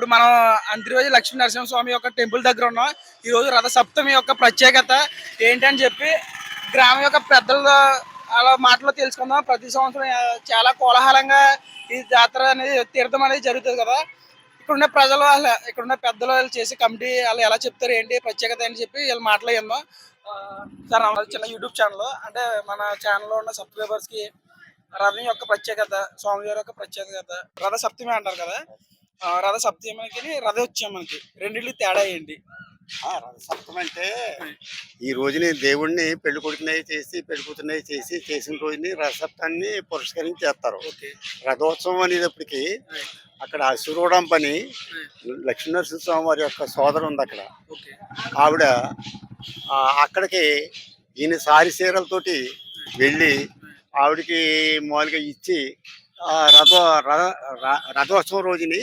ఇప్పుడు మనం అంతిరోజు లక్ష్మీ నరసింహస్వామి యొక్క టెంపుల్ దగ్గర ఉన్నాం. ఈ రోజు రథ సప్తమి యొక్క ప్రత్యేకత ఏంటని చెప్పి గ్రామం యొక్క పెద్దల అలా మాటలో తెలుసుకుందాం. ప్రతి సంవత్సరం చాలా కోలాహలంగా ఈ జాతర అనేది తీర్థం అనేది జరుగుతుంది కదా. ఇక్కడున్న ప్రజలు వాళ్ళ ఇక్కడున్న పెద్దలు వాళ్ళు చేసే కమిటీ వాళ్ళు ఎలా చెప్తారు ఏంటి ప్రత్యేకత అని చెప్పి వీళ్ళు మాట్లాడిందాం సార్ చిన్న యూట్యూబ్ ఛానల్ అంటే మన ఛానల్లో ఉన్న సబ్స్క్రైబర్స్కి రథం యొక్క ప్రత్యేకత స్వామివారి యొక్క ప్రత్యేకత రథ సప్తమి అంటారు కదా. రథ సప్తమికి రథ వచ్చాం మనకి. రెండింటికి తేడా ఏంటి? ఆ, రథసప్తమి అంటే ఈ రోజుని దేవుణ్ణి పెళ్ళి కొడుకునవి చేసి పెళ్ళి కూతురునవి చేసి చేసిన రోజుని రథసప్తాన్ని పురస్కరించి చేస్తారు. రథోత్సవం అనేటప్పటికి అక్కడ అసురోడం పని లక్ష్మీనరసింహ స్వామి వారి యొక్క సోదరు ఉంది అక్కడ. ఆవిడ అక్కడికి ఈయన సారి చీరలతోటి వెళ్ళి ఆవిడకి మామూలుగా ఇచ్చి రథ రథోత్సవం రోజుని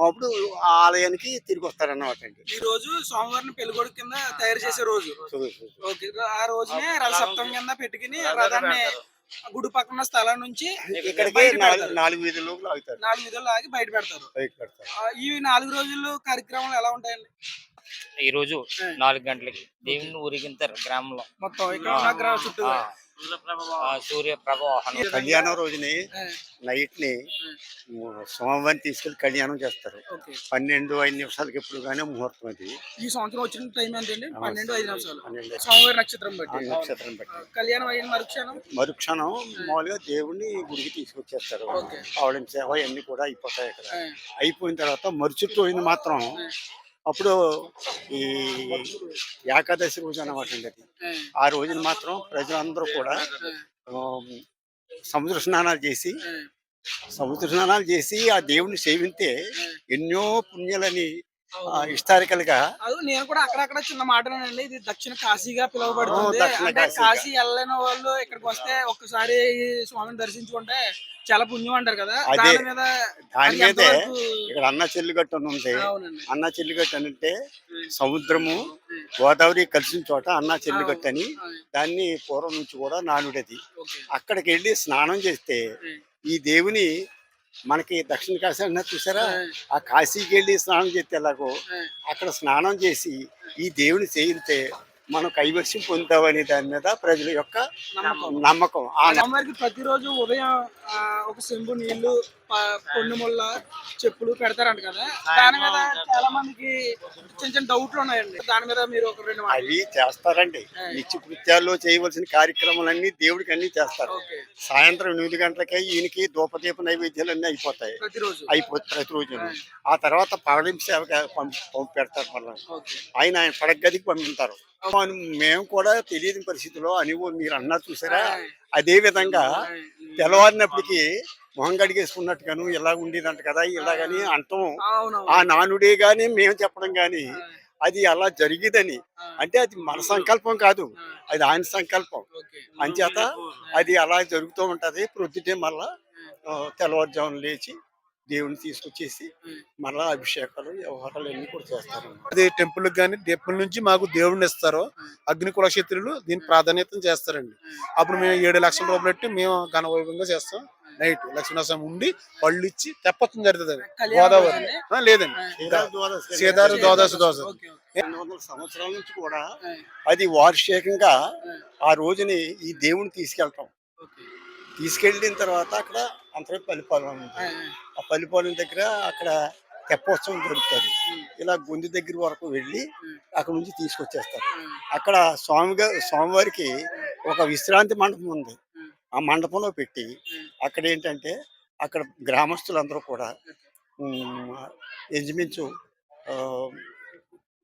అప్పుడు ఆ ఆలయానికి తిరిగి వస్తారన్నమాట అండి. ఈ రోజు స్వామివారిని పెళ్ళికొడుకు కింద తయారు చేసే రోజు. ఓకే ఆ రోజునే రథ సప్తమి కింద పెట్టుకుని రథాన్ని గుడి పక్కన స్థలం నుంచి ఇక్కడికి నాలుగు వీధులు ఆగుతారు. నాలుగు విధులు ఆగి బయట పెడతారు. బయట పెడతారు. ఈ నాలుగు రోజులు కార్యక్రమాలు ఎలా ఉంటాయండి? ఈ రోజు. నాలుగు గంటలకి దేవుని ఊరిగింతారు గ్రామంలో. మొత్తం ఇక్కడ చుట్టూ. సూర్య కళ్యాణం రోజుని నైట్ని సోమవారం తీసుకెళ్ళి కళ్యాణం చేస్తారు. పన్నెండు ఐదు నిమిషాలకి ఎప్పుడు కానీ ముహూర్తం అది. ఈ సంవత్సరం వచ్చిన టైం ఎంతండి పన్నెండు ఐదు నిమిషాలు. పన్నెండు స్వామివారి నక్షత్రం బట్టి. నక్షత్రం బట్టి. కళ్యాణం అయిన మరుక్షణం? మరుక్షణం మామూలుగా దేవుణ్ణి గుడికి తీసుకొచ్చేస్తారు. ఆవిడ సేవ అన్ని కూడా అయిపోతాయి అక్కడ. అయిపోయిన తర్వాత మరుచుట్టు మాత్రం అప్పుడు ఈ ఏకాదశి రోజు అన్నమాట అండి అది. ఆ, రోజున మాత్రం ప్రజలందరూ కూడా సముద్ర స్నానాలు చేసి సముద్ర స్నానాలు చేసి ఆ దేవుణ్ణి సేవింతే ఎన్నో పుణ్యాలని. హిస్టారికల్గా అది నేను కూడా అక్కడక్కడ చిన్న మాటనండి ఇది దక్షిణ కాశీగా పిలువబడుతుంది. అంటే. కాశీ వెళ్ళని వాళ్ళు ఇక్కడికి వస్తే ఒక్కసారి స్వామిని దర్శించుకుంటే చాలా పుణ్యం అంటారు కదా. దాని మీద దాని మీదే ఇక్కడ అన్న చెల్లిగట్టు అని ఉంది అన్న చెల్లిగట్టు అని అంటే సముద్రము గోదావరి కలిసిన చోట అన్న చెల్లిగట్టు అని దాన్ని పూర్వం నుంచి కూడా నానుడది. అక్కడికి వెళ్ళి స్నానం చేస్తే ఈ దేవుని మనకి దక్షిణ కాశీ అన్నది చూసారా ఆ కాశీకి వెళ్ళి స్నానం చేస్తే ఎలాగో అక్కడ స్నానం చేసి ఈ దేవుని చేయితే మనం కైవశ్యం పొందుతామని దాని మీద ప్రజల యొక్క నమ్మకం. ఆ ప్రతిరోజు ఉదయం ఒక చెంబు నీళ్ళు పొన్ను ముళ్ళ చెప్పులు పెడతారంట కదా. దాని మీద చాలా మందికి చిన్న చిన్న డౌట్లు ఉన్నాయండి. దాని మీద మీరు ఒక రెండు అవి చేస్తారండి. నిత్య కృత్యాల్లో చేయవలసిన కార్యక్రమాలన్నీ దేవుడికి అన్ని చేస్తారు. సాయంత్రం ఎనిమిది గంటలకే ఈయనకి దూపదీప నైవేద్యాలు అన్నీ అయిపోతాయి. అయిపోతాయి ప్రతిరోజు. ఆ. తర్వాత పంపి పంపి పెడతారు మళ్ళీ. ఓకే. ఆయన ఆయన పడక గదికి పంపిస్తారు మేము కూడా తెలియని పరిస్థితిలో అనివో మీరు అన్నారు చూసారా? అదే విధంగా తెల్లవారినప్పటికీ మొహం కడిగేసుకున్నట్టుగాను ఇలా ఉండేదంట కదా ఇలాగని అంటాం. ఆ నానుడే గాని మేము చెప్పడం గాని అది అలా జరిగిదని. అంటే అది మన సంకల్పం కాదు అది ఆయన సంకల్పం. అంచేత అది అలా జరుగుతూ ఉంటది. ప్రొద్దుటే మళ్ళా తెల్లవారుజామున లేచి దేవుని తీసుకొచ్చేసి మళ్ళా అభిషేకాలు వ్యవహారాలు అన్ని కూడా చేస్తారు. అది టెంపుల్ కానీ టెంపుల్ నుంచి మాకు దేవుడిని ఇస్తారు అగ్ని కులక్షేత్రులు దీని ప్రాధాన్యత చేస్తారండి. అప్పుడు మేము ఏడు లక్షల రూపాయలు పెట్టి మేము ఘనవైభవంగా చేస్తాం. నైట్ లక్ష్మీనరసింహ ఉండి పళ్ళు ఇచ్చి తెప్పత్తం జరుగుతుంది. గోదావరి. లేదండి. సీతారామ ద్వాదశి దోశ ఓకే రెండు వందల సంవత్సరాల నుంచి కూడా అది వార్షికంగా ఆ రోజుని ఈ దేవుని తీసుకెళ్తాం. ఓకే. తీసుకెళ్ళిన తర్వాత అక్కడ అంతరం ఆ పల్లిపాలెం దగ్గర అక్కడ తెప్పోత్సవం జరుగుతుంది. ఇలా గుంది దగ్గర వరకు వెళ్ళి అక్కడ నుంచి తీసుకొచ్చేస్తారు. అక్కడ స్వామిగా స్వామివారికి ఒక విశ్రాంతి మండపం ఉంది. ఆ మండపంలో పెట్టి అక్కడ ఏంటంటే అక్కడ గ్రామస్తులందరూ కూడా ఉమ్, ఇంచుమించు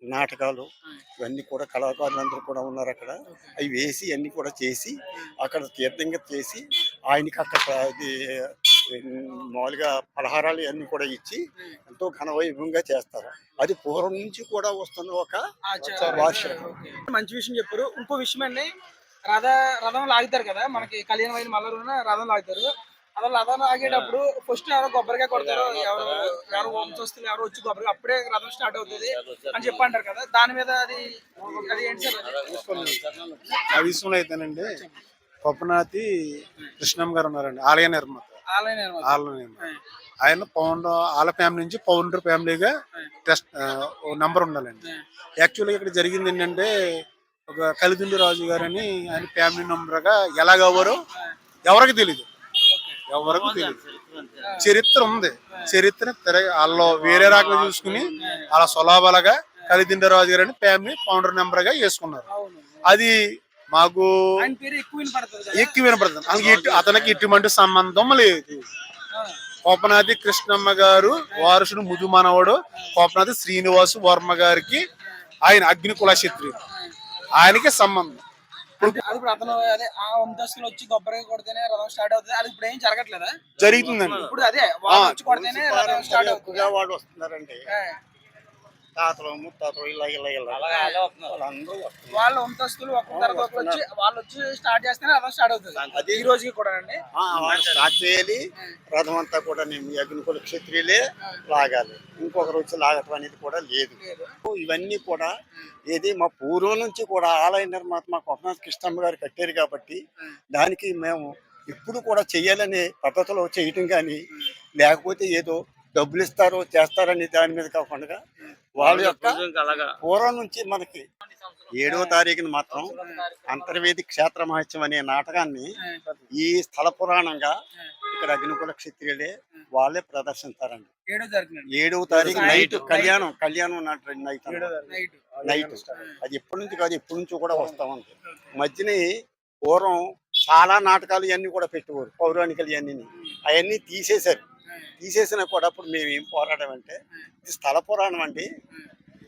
నాటకాలు ఇవన్నీ కూడా కళాకారులందరూ కూడా ఉన్నారు అక్కడ. అవి వేసి అన్నీ కూడా చేసి అక్కడ తీర్థంగా చేసి ఆయనకి అక్కడ మామూలుగా పలహారాలు అన్ని కూడా ఇచ్చి ఎంతో ఘనవైభవంగా చేస్తారు. అది పూర్వం నుంచి కూడా వస్తున్న ఒక. మంచి విషయం చెప్పారు. ఇంకో విషయం అండి రథ రథం లాగుతారు కదా మనకి కళ్యాణం అయిన మళ్ళీ రోజున రథం లాగుతారు. అలా రథం లాగేటప్పుడు ఫస్ట్ ఎవరో కొబ్బరికాయ కొడతారు ఎవరు ఎవరు వంశస్తులు ఎవరు వచ్చి కొబ్బరికాయ అప్పుడే రథం స్టార్ట్ అవుతుంది. అని చెప్పి అంటారు కదా దాని మీద అది అది ఏంటి సార్? ఆ విషయంలో అయితేనండి కొప్పనాతి కృష్ణమ్మ గారు ఉన్నారండి ఆలయ నిర్మాత. వాళ్ళని ఆయన పౌండ్ వాళ్ళ ఫ్యామిలీ నుంచి పౌండర్ ఫ్యామిలీగా టెస్ట్ నంబర్ ఉండాలండి. యాక్చువల్గా ఇక్కడ జరిగింది ఏంటంటే ఒక కలిదిండి రాజు గారు అని ఆయన ఫ్యామిలీ నంబర్గా ఎలాగవ్వరో ఎవరికి తెలియదు ఎవరికి తెలియదు చరిత్ర ఉంది. చరిత్ర వాళ్ళు వేరే రకంగా చూసుకుని వాళ్ళ సొలాబలగా కలిదిండి రాజు గారు అని ఫ్యామిలీ ఫౌండర్ నెంబర్గా వేసుకున్నారు అది మాకు ఆయన పేరు ఎక్కువ వినపడుతుంది అతనికి ఇటు- అతనికి ఇటువంటి సంబంధం లేదు. కోపనాథి కృష్ణమ్మ గారు వారసుడు ముదు మనవడు కోపనాథి శ్రీనివాసు వర్మ గారికి ఆయన అగ్ని కులక్షత్రి ఆయనకి సంబంధం. అంటే అది ఇప్పుడు అతను అదే ఆ అంతస్తులు వచ్చి కొడితేనే రథం స్టార్ట్ అవుతుంది. అది ఇప్పుడు ఏం జరగట్లేదా? జరుగుతుందండి ఇప్పుడు అదే వాళ్ళు వచ్చి కొడితేనే రథం స్టార్ట్ అవుతుంది ఎక్కువగా వాళ్ళు వస్తున్నారండి ఆ, తాతలు ముత్తాతలు ఇలా ఇలా ఇలా. వాళ్ళందరూ వాళ్ళ ఒక్కొక్క ఒకరు వచ్చి వాళ్ళు వచ్చి స్టార్ట్ చేస్తేనే రథం స్టార్ట్ అవుతుంది. ఈ రోజుకి కూడా అండి స్టార్ట్ చేయాలి. రథం అంతా కూడా మేము అగ్నికుల క్షత్రియులే లాగాలి. ఇంకొకరు వచ్చి లాగటం అనేది కూడా లేదు. ఇవన్నీ కూడా ఏది మా పూర్వం నుంచి కూడా ఆలయ నిర్మాత మా కొట్టనాథ కృష్ణమ్మ గారు కట్టారు కాబట్టి దానికి మేము ఇప్పుడు కూడా చెయ్యాలనే పద్ధతిలో చేయటం కానీ లేకపోతే ఏదో డబ్బులు ఇస్తారు చేస్తారని దాని మీద కాకుండా వాళ్ళ యొక్క పూర్వం నుంచి మనకి ఏడో తారీఖున మాత్రం అంతర్వేది క్షేత్ర మహత్యం అనే నాటకాన్ని ఈ స్థల పురాణంగా ఇక్కడ అగ్నికుల క్షత్రియులే వాళ్ళే ప్రదర్శిస్తారండి ఏడవ తారీఖు నైట్ కళ్యాణం కళ్యాణం నాటి నైట్ అది ఎప్పటి నుంచి కాదు ఎప్పటి నుంచో కూడా వస్తా ఉంది. మధ్యని పూర్వం చాలా నాటకాలు ఇవన్నీ కూడా పెట్టేవారు పౌరాణికలు ఇవన్నీ అవన్నీ తీసేశారు. తీసేసినా కూడా అప్పుడు మేము ఏం పోరాటం అంటే ఇది స్థల పురాణం అండి.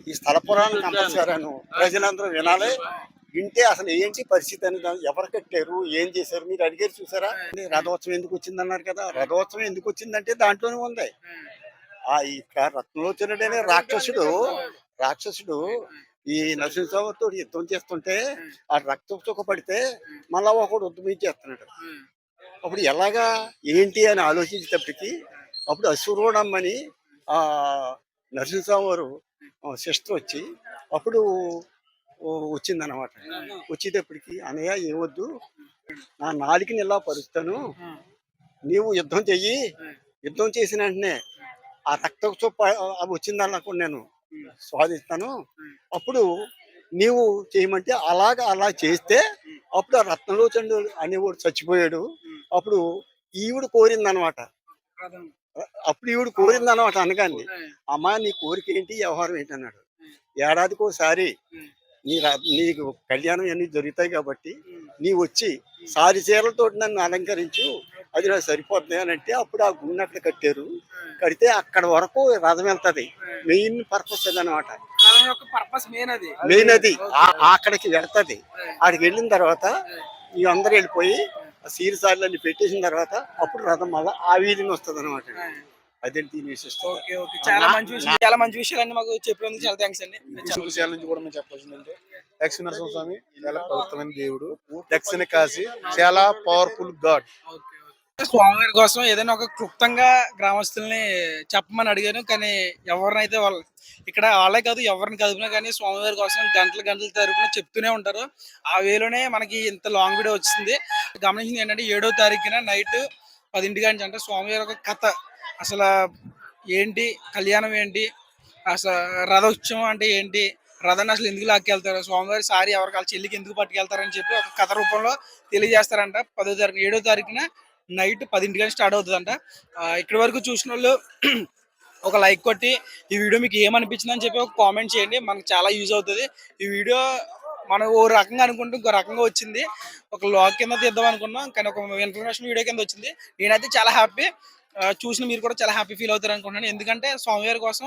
ఈ స్థల పురాణం కంపల్సరీ ప్రజలందరూ వినాలి. వింటే అసలు ఏంటి పరిస్థితి అని ఎవరు కట్టారు? ఏం చేశారు? మీరు అడిగారు చూసారా? రథోత్సవం ఎందుకు వచ్చింది అన్నారు కదా రథోత్సవం ఎందుకు వచ్చిందంటే దాంట్లోనే ఉంది. ఆ. ఇక్కడ రత్నలోచనుడు అనే రాక్షసుడు రాక్షసుడు ఈ నరసింహతో యుద్ధం చేస్తుంటే ఆ. రక్తం చుక్క పడితే మళ్ళా ఒకడు ఉద్యమించేస్తున్నాడు అప్పుడు ఎలాగా ఏంటి అని ఆలోచించేటప్పటికి అప్పుడు అసురోడమ్మని ఆ నరసింహస్వామి వారు సిస్టర్ వచ్చి అప్పుడు వచ్చిందనమాట వచ్చేటప్పటికి అనయ్య ఏవద్దు నా నాలుకని ఇలా పరుస్తాను. నీవు యుద్ధం చెయ్యి. యుద్ధం చేసిన వెంటనే ఆ రక్త చొప్ప అవి వచ్చిందన్నకు నేను స్వాదిస్తాను అప్పుడు నీవు చేయమంటే అలాగ అలా చేస్తే అప్పుడు ఆ రత్నలోచండు అనేవాడు చచ్చిపోయాడు. అప్పుడు ఈవిడ కోరిందనమాట అప్పుడు ఈవిడ కోరిందనమాట అనగాన్ని అమ్మా నీ కోరిక ఏంటి? వ్యవహారం ఏంటి? అన్నాడు. ఏడాదికి ఒకసారి నీ నీకు కళ్యాణం అన్ని జరుగుతాయి కాబట్టి నీ వచ్చి సారి చీరలతో నన్ను అలంకరించు. అది నాకు సరిపోతుంది అని అంటే అప్పుడు ఆ గుండె అక్కడ కట్టారు. కడితే అక్కడ వరకు రథం వెళ్తది. మెయిన్ పర్పస్ అదనమాట మెయిన్ అది. మెయిన్ అది. ఆ- అక్కడికి వెళ్తది. అక్కడికి వెళ్ళిన తర్వాత ఈ అందరూ వెళ్ళిపోయి ఆ సీరసార్లు పెట్టేసిన తర్వాత అప్పుడు రథం మళ్ళా ఆ వీధిని వస్తుంది అనమాట దీని ఓకే చాలా మంచి విషయం చాలా మంచి విషయాలన్నీ మాకు చెప్పినందుకు చాలా థ్యాంక్స్ అండి. ఈ విషయాల నుంచి కూడా మేము చెప్పాల్సిందంటే లక్ష్మీ నరసింహ స్వామి చాలా పవిత్రమైన దేవుడు. దక్షిణ కాశీ చాలా పవర్ఫుల్ గాడ్. స్వామివారి కోసం ఏదైనా ఒక క్లుప్తంగా గ్రామస్తుల్ని చెప్పమని అడిగాను కానీ ఎవరినైతే వాళ్ళు ఇక్కడ వాళ్ళే కాదు ఎవరిని కదిపినా కానీ స్వామివారి కోసం గంటలు గంటల తరపున చెప్తూనే ఉంటారు. ఆ వేలోనే మనకి ఇంత లాంగ్ వీడియో వచ్చింది. గమనించింది ఏంటంటే ఏడో తారీఖున నైట్ పదింటి నుంచి అంటే స్వామివారి ఒక కథ అసలు ఏంటి కళ్యాణం ఏంటి అసలు రథోత్సవం అంటే ఏంటి రథాన్ని అసలు ఎందుకు లాక్కెళ్తారు స్వామివారి సారి ఎవరికి వాళ్ళ చెల్లికి ఎందుకు పట్టుకెళ్తారని చెప్పి ఒక కథ రూపంలో తెలియజేస్తారంట. పదో తారీఖు ఏడో తారీఖున నైట్ పదింటికి స్టార్ట్ అవుతుందంట. ఇక్కడి వరకు చూసిన వాళ్ళు ఒక లైక్ కొట్టి ఈ వీడియో మీకు ఏమనిపించిందని చెప్పి ఒక కామెంట్ చేయండి. మనకు చాలా యూజ్ అవుతుంది. ఈ వీడియో మనం ఓ రకంగా అనుకుంటే ఇంకో రకంగా వచ్చింది. ఒక లాగ్ కింద తీద్దాం అనుకున్నాం. కానీ ఒక ఇన్ఫర్మేషన్ వీడియో కింద వచ్చింది. నేనైతే చాలా హ్యాపీ. చూసిన మీరు కూడా చాలా హ్యాపీ ఫీల్ అవుతారు అనుకుంటున్నాను. ఎందుకంటే స్వామివారి కోసం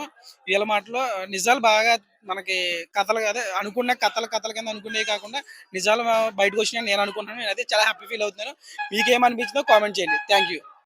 వీళ్ళ మాటలో నిజాలు బాగా మనకి కథలు అదే అనుకున్న కథలు కథల కింద అనుకునేవి కాకుండా నిజాలు బయటకు వచ్చినాయని నేను అనుకుంటున్నాను. అదే చాలా హ్యాపీ ఫీల్ అవుతున్నాను. మీకేమనిపించిందో కామెంట్ చేయండి. Thank you